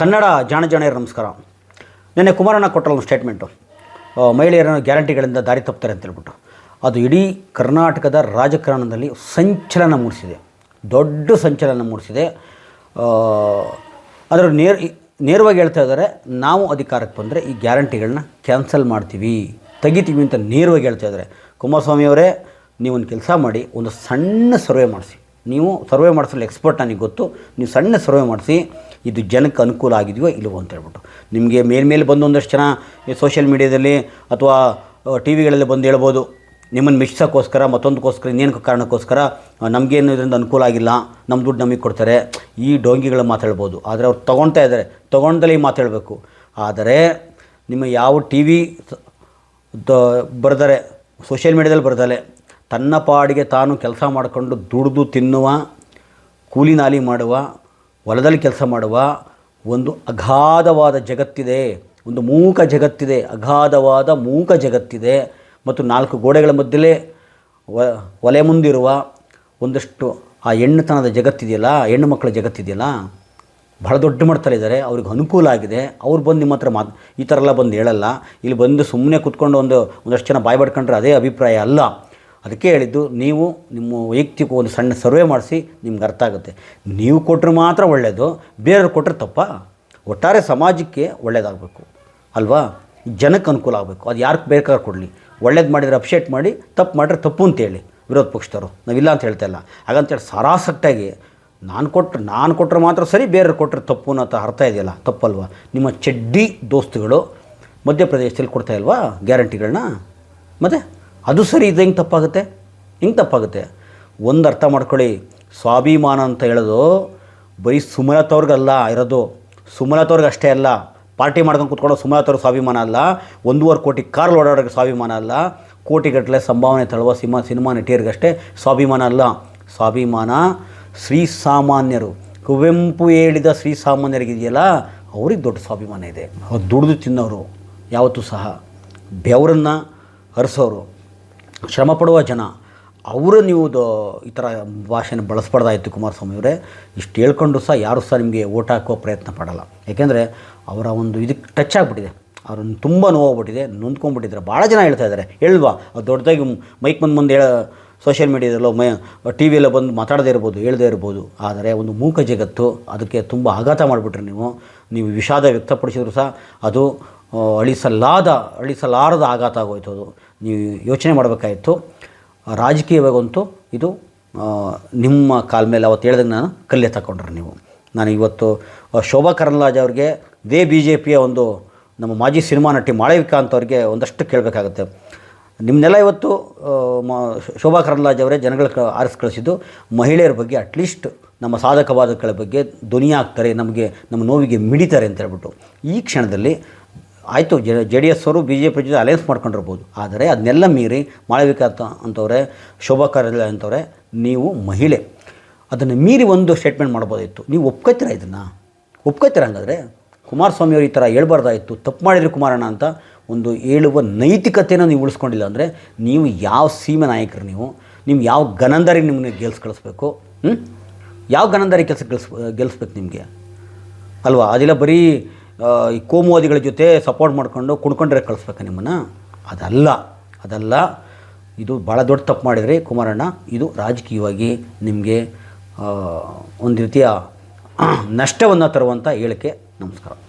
ಕನ್ನಡ ಜಾಣ ನಮಸ್ಕಾರ. ನಿನ್ನೆ ಕುಮಾರಣ್ಣ ಕೊಟ್ಟಲ್ಲ ಒಂದು ಸ್ಟೇಟ್ಮೆಂಟು ಮಹಿಳೆಯರನ್ನು ಗ್ಯಾರಂಟಿಗಳಿಂದ ದಾರಿ ತಪ್ತಾರೆ ಅಂತ ಹೇಳ್ಬಿಟ್ಟು ಅದು ಇಡೀ ಕರ್ನಾಟಕದ ರಾಜಕಾರಣದಲ್ಲಿ ಸಂಚಲನ ಮೂಡಿಸಿದೆ. ದೊಡ್ಡ ಸಂಚಲನ ಮೂಡಿಸಿದೆ. ಅದರ ನೇರ, ನೇರವಾಗಿ ಹೇಳ್ತಾ ಇದ್ದಾರೆ, ನಾವು ಅಧಿಕಾರಕ್ಕೆ ಬಂದರೆ ಈ ಗ್ಯಾರಂಟಿಗಳನ್ನ ಕ್ಯಾನ್ಸಲ್ ಮಾಡ್ತೀವಿ, ತೆಗಿತೀವಿ ಅಂತ ನೇರವಾಗಿ ಹೇಳ್ತಾ ಇದ್ದಾರೆ. ಕುಮಾರಸ್ವಾಮಿಯವರೇ ಅವರೇ ನೀವು ಒಂದು ಕೆಲಸ ಮಾಡಿ, ಒಂದು ಸಣ್ಣ ಸರ್ವೆ ಮಾಡಿಸಿ. ನೀವು ಸರ್ವೆ ಮಾಡಿಸಲು ಎಕ್ಸ್ಪರ್ಟ್ ನನಗೆ ಗೊತ್ತು. ನೀವು ಸಣ್ಣ ಸರ್ವೆ ಮಾಡಿಸಿ, ಇದು ಜನಕ್ಕೆ ಅನುಕೂಲ ಆಗಿದೆಯೋ ಇಲ್ಲವೋ ಅಂತ ಹೇಳ್ಬಿಟ್ಟು. ನಿಮಗೆ ಮೇಲ್ಮೇಲೆ ಬಂದು ಒಂದಷ್ಟು ಜನ ಸೋಷಿಯಲ್ ಮೀಡ್ಯಾದಲ್ಲಿ ಅಥವಾ ಟಿ ವಿಗಳಲ್ಲಿ ಬಂದು ಹೇಳ್ಬೋದು, ನಿಮ್ಮನ್ನು ಮೆಚ್ಚಿಸೋಕ್ಕೋಸ್ಕರ ಮತ್ತೊಂದಕ್ಕೋಸ್ಕರ ಇನ್ನೇನು ಕಾರಣಕ್ಕೋಸ್ಕರ ನಮಗೇನು ಇದರಿಂದ ಅನುಕೂಲ ಆಗಿಲ್ಲ ನಮ್ಮ ದುಡ್ಡು ನಮಗೆ ಕೊಡ್ತಾರೆ, ಈ ಡೋಂಗಿಗಳು ಮಾತಾಡ್ಬೋದು ಆದರೆ ಅವ್ರು ತೊಗೊಳ್ತಾ ಇದ್ದಾರೆ ತೊಗೊಂಡಲ್ಲಿ ಮಾತಾಡಬೇಕು ಆದರೆ, ನಿಮ್ಮ ಯಾವ ಟಿ ವಿ ಬರೆದರೆ ಸೋಷಿಯಲ್ ಮೀಡ್ಯಾದಲ್ಲಿ ಬರ್ದಲೆ ತನ್ನ ಪಾಡಿಗೆ ತಾನು ಕೆಲಸ ಮಾಡಿಕೊಂಡು ದುಡಿದು ತಿನ್ನುವ, ಕೂಲಿ ನಾಲಿ ಮಾಡುವ, ಹೊಲದಲ್ಲಿ ಕೆಲಸ ಮಾಡುವ ಒಂದು ಅಗಾಧವಾದ ಜಗತ್ತಿದೆ. ಒಂದು ಮೂಕ ಜಗತ್ತಿದೆ. ಅಗಾಧವಾದ ಮೂಕ ಜಗತ್ತಿದೆ. ಮತ್ತು ನಾಲ್ಕು ಗೋಡೆಗಳ ಮಧ್ಯಲೇ ಒಲೆ ಮುಂದಿರುವ ಒಂದಷ್ಟು ಆ ಹೆಣ್ಣುತನದ ಜಗತ್ತಿದೆಯಲ್ಲ ಹೆಣ್ಣು ಮಕ್ಕಳ ಜಗತ್ತಿದೆಯಲ್ಲ, ಬಹಳ ದೊಡ್ಡ ಮಟ್ಟದಲ್ಲಿದ್ದಾರೆ ಅವ್ರಿಗೆ ಅನುಕೂಲ ಆಗಿದೆ. ಅವ್ರು ಬಂದು ನಿಮ್ಮ ಹತ್ರ ಮಾತು, ಈ ಥರ ಎಲ್ಲ ಬಂದು ಹೇಳಲ್ಲ. ಇಲ್ಲಿ ಬಂದು ಸುಮ್ಮನೆ ಕೂತ್ಕೊಂಡು ಒಂದು, ಒಂದಷ್ಟು ಜನ ಬಾಯ್ ಪಡ್ಕೊಂಡ್ರೆ ಅದೇ ಅಭಿಪ್ರಾಯ ಅಲ್ಲ. ಅದಕ್ಕೆ ಹೇಳಿದ್ದು, ನೀವು ನಿಮ್ಮ ವೈಯಕ್ತಿಕ ಒಂದು ಸಣ್ಣ ಸರ್ವೆ ಮಾಡಿಸಿ ನಿಮ್ಗೆ ಅರ್ಥ ಆಗುತ್ತೆ. ನೀವು ಕೊಟ್ಟರೆ ಮಾತ್ರ ಒಳ್ಳೆಯದು ಬೇರೆಯವ್ರು ಕೊಟ್ಟರೆ ತಪ್ಪ. ಒಟ್ಟಾರೆ ಸಮಾಜಕ್ಕೆ ಒಳ್ಳೆಯದಾಗಬೇಕು ಅಲ್ವಾ? ಜನಕ್ಕೆ ಅನುಕೂಲ ಆಗಬೇಕು. ಅದು ಯಾರಿಗೆ ಬೇಕಾದ್ರೆ ಕೊಡಲಿ. ಒಳ್ಳೇದು ಮಾಡಿದರೆ ಅಪ್ಶೇಟ್ ಮಾಡಿ, ತಪ್ಪು ಮಾಡಿದ್ರೆ ತಪ್ಪು ಅಂತೇಳಿ ವಿರೋಧ ಪಕ್ಷದವರು. ನಾವಿಲ್ಲ ಅಂತ ಹೇಳ್ತಾಯಿಲ್ಲ ಹಾಗಂತ ಹಾಗಂತೇಳಿ ಸರಾಸಟ್ಟಾಗಿ ನಾನು ಕೊಟ್ಟರೆ ನಾನು ಕೊಟ್ಟರೆ ಮಾತ್ರ ಸರಿ, ಬೇರೆಯವ್ರು ಕೊಟ್ಟರೆ ತಪ್ಪು ಅನ್ನೋ ಅರ್ಥ ಇದೆಯಲ್ಲ? ತಪ್ಪಲ್ವಾ? ನಿಮ್ಮ ಚಡ್ಡಿ ದೋಸ್ತುಗಳು ಮಧ್ಯಪ್ರದೇಶದಲ್ಲಿ ಕೊಡ್ತಾ ಇಲ್ವಾ ಗ್ಯಾರಂಟಿಗಳನ್ನ? ಮತ್ತು? ಅದು ಸರಿ ಇದು ಹೆಂಗೆ ತಪ್ಪಾಗುತ್ತೆ? ಹಿಂಗೆ ತಪ್ಪಾಗುತ್ತೆ? ಒಂದು ಅರ್ಥ ಮಾಡ್ಕೊಳ್ಳಿ. ಸ್ವಾಭಿಮಾನ ಅಂತ ಹೇಳೋದು ಬರೀ ಸುಮಲತವ್ರಿಗಲ್ಲ ಇರೋದು. ಸುಮಲತವ್ರಿಗೆ ಅಷ್ಟೇ ಅಲ್ಲ. ಪಾರ್ಟಿ ಮಾಡ್ಕೊಂಡು ಕೂತ್ಕೊಳ್ಳೋ ಸುಮಲತವ್ರಿಗೆ ಸ್ವಾಭಿಮಾನ ಅಲ್ಲ. ಒಂದೂವರೆ ಕೋಟಿ ಕಾರ್ ಓಡಾಡೋರಿಗೆ ಸ್ವಾಭಿಮಾನ ಅಲ್ಲ. ಕೋಟಿಗಟ್ಟಲೆ ಸಂಭಾವನೆ ತಳುವ ಸಿನಿಮಾ ಸಿನಿಮಾ ನಟಿಯರಿಗಷ್ಟೇ ಸ್ವಾಭಿಮಾನ ಅಲ್ಲ. ಸ್ವಾಭಿಮಾನ ಶ್ರೀ ಸಾಮಾನ್ಯರು. ಕುವೆಂಪು ಹೇಳಿದ ಶ್ರೀ ಸಾಮಾನ್ಯರಿಗಿದೆಯಲ್ಲ, ಅವ್ರಿಗೆ ದೊಡ್ಡ ಸ್ವಾಭಿಮಾನ ಇದೆ. ಅವ್ರು ದುಡಿದು ತಿನ್ನೋರು ಯಾವತ್ತೂ ಸಹ. ಬೆವರನ್ನು ಹರಿಸೋರು. ಶ್ರಮ ಪಡುವ ಜನ. ಅವರು ನೀವು ಈ ಥರ ಭಾಷೆನ ಬಳಸ್ಬಾರ್ದಾಯಿತು ಕುಮಾರಸ್ವಾಮಿ ಅವರೇ. ಇಷ್ಟು ಹೇಳ್ಕೊಂಡು ಸಹ ಯಾರು ಸಹ ನಿಮಗೆ ಓಟ್ ಹಾಕುವ ಪ್ರಯತ್ನ ಪಡೋಲ್ಲ. ಯಾಕೆಂದರೆ ಅವರ ಒಂದು ಇದಕ್ಕೆ ಟಚ್ ಆಗಿಬಿಟ್ಟಿದೆ. ಅವ್ರನ್ನ ತುಂಬ ನೋವಾಗ್ಬಿಟ್ಟಿದೆ, ನೊಂದ್ಕೊಂಡ್ಬಿಟ್ಟಿದ್ದಾರೆ. ಭಾಳ ಜನ ಹೇಳ್ತಾ ಇದ್ದಾರೆ ಹೇಳ್ವಾ, ಅದು ದೊಡ್ಡದಾಗಿ ಮೈಕ್ ಬಂದು ಮುಂದೆ ಹೇಳ ಸೋಷಿಯಲ್ ಮೀಡಿಯಾದಲ್ಲೋ ಮೈ ಟಿ ವಿಯಲ್ಲೋ ಬಂದು ಮಾತಾಡದೇ ಇರ್ಬೋದು, ಹೇಳದೇ ಇರ್ಬೋದು. ಆದರೆ ಒಂದು ಮೂಕ ಜಗತ್ತು ಅದಕ್ಕೆ ತುಂಬ ಆಘಾತ ಮಾಡಿಬಿಟ್ರೆ ನೀವು. ನೀವು ವಿಷಾದ ವ್ಯಕ್ತಪಡಿಸಿದ್ರು ಸಹ ಅದು ಅಳಿಸಲಾದ, ಅಳಿಸಲಾರದ ಆಘಾತ ಆಗೋಯ್ತು ಅದು. ನೀವು ಯೋಚನೆ ಮಾಡಬೇಕಾಯಿತು. ರಾಜಕೀಯವಾಗಂತೂ ಇದು ನಿಮ್ಮ ಕಾಲ ಮೇಲೆ ಅವತ್ತು ಹೇಳ್ದಂಗೆ ನಾನು ಕಲ್ಲೆ ತಗೊಂಡ್ರೆ ನೀವು. ನಾನು ಇವತ್ತು ಶೋಭಾ ಕರಣ್ಲಾಜ್ ಅವ್ರಿಗೆ, ದೇ ಬಿ ಜೆ ಪಿಯ ಒಂದು ನಮ್ಮ ಮಾಜಿ ಸಿನಿಮಾ ನಟಿ ಮಾಳವಿಕಾ ಅಂತವ್ರಿಗೆ ಒಂದಷ್ಟು ಕೇಳಬೇಕಾಗತ್ತೆ. ನಿಮ್ಮನ್ನೆಲ್ಲ ಇವತ್ತು ಮ, ಶೋಭಾ ಕರಣ್ಲಾಜ್ ಅವರೇ ಜನಗಳ ಆರಿಸಿ ಕಳಿಸಿದ್ದು, ಮಹಿಳೆಯರ ಬಗ್ಗೆ ಅಟ್ಲೀಸ್ಟ್ ನಮ್ಮ ಸಾಧಕ ಬಾಧಕಗಳ ಬಗ್ಗೆ ಧ್ವನಿ ನಮಗೆ, ನಮ್ಮ ನೋವಿಗೆ ಮಿಡಿತಾರೆ ಅಂತ ಹೇಳ್ಬಿಟ್ಟು. ಈ ಕ್ಷಣದಲ್ಲಿ ಆಯಿತು, ಜೆ ಡಿ ಎಸ್ ಅವರು ಬಿ ಜೆ ಪಿ ಜೊತೆ ಅಲಯನ್ಸ್ ಮಾಡ್ಕೊಂಡಿರ್ಬೋದು. ಆದರೆ ಅದನ್ನೆಲ್ಲ ಮೀರಿ ಮಾಳವಿಕಾ ಅಂತ ಅಂತವ್ರೆ, ಶೋಭಾ ಕಾರ್ಯ ಅಂತವ್ರೆ, ನೀವು ಮಹಿಳೆ. ಅದನ್ನು ಮೀರಿ ಒಂದು ಸ್ಟೇಟ್ಮೆಂಟ್ ಮಾಡ್ಬೋದಿತ್ತು ನೀವು ಒಪ್ಕೋತೀರಾ ಇದನ್ನು? ಒಪ್ಕೋತೀರ ಹಂಗಾದ್ರೆ? ಕುಮಾರಸ್ವಾಮಿ ಅವರು ಈ ಥರ ಹೇಳ್ಬಾರ್ದಾಯಿತು. ತಪ್ಪು ಮಾಡಿದ್ರಿ ಕುಮಾರಣ್ಣ ಅಂತ ಒಂದು ಹೇಳುವ ನೈತಿಕತೆಯನ್ನು ನೀವು ಉಳಿಸ್ಕೊಂಡಿಲ್ಲ ಅಂದರೆ ನೀವು ಯಾವ ಸೀಮೆ ನಾಯಕರು ನೀವು? ನಿಮ್ಗೆ ಯಾವ ಗನಂದಾರಿಗೆ ನಿಮ್ಮನ್ನ ಗೆಲ್ಸ್ ಕಳಿಸ್ಬೇಕು? ಯಾವ ಗನಂದಾರಿ ಕೆಲಸ, ಗೆಲ್ಸ್ ಗೆಲ್ಲಿಸ್ಬೇಕು ನಿಮಗೆ? ಅಲ್ವಾ? ಅದೆಲ್ಲ ಬರೀ ಈ ಕೋಮುವಾದಿಗಳ ಜೊತೆ ಸಪೋರ್ಟ್ ಮಾಡ್ಕೊಂಡು ಕುಣ್ಕೊಂಡ್ರೆ ಕಳಿಸ್ಬೇಕಾ ನಿಮ್ಮನ್ನು? ಅದಲ್ಲ ಅದಲ್ಲ. ಇದು ಭಾಳ ದೊಡ್ಡ ತಪ್ಪು ಮಾಡಿದ್ರಿ ಕುಮಾರಣ್ಣ. ಇದು ರಾಜಕೀಯವಾಗಿ ನಿಮಗೆ ಒಂದು ರೀತಿಯ ನಷ್ಟವನ್ನು ತರುವಂಥ ಹೇಳಿಕೆ. ನಮಸ್ಕಾರ.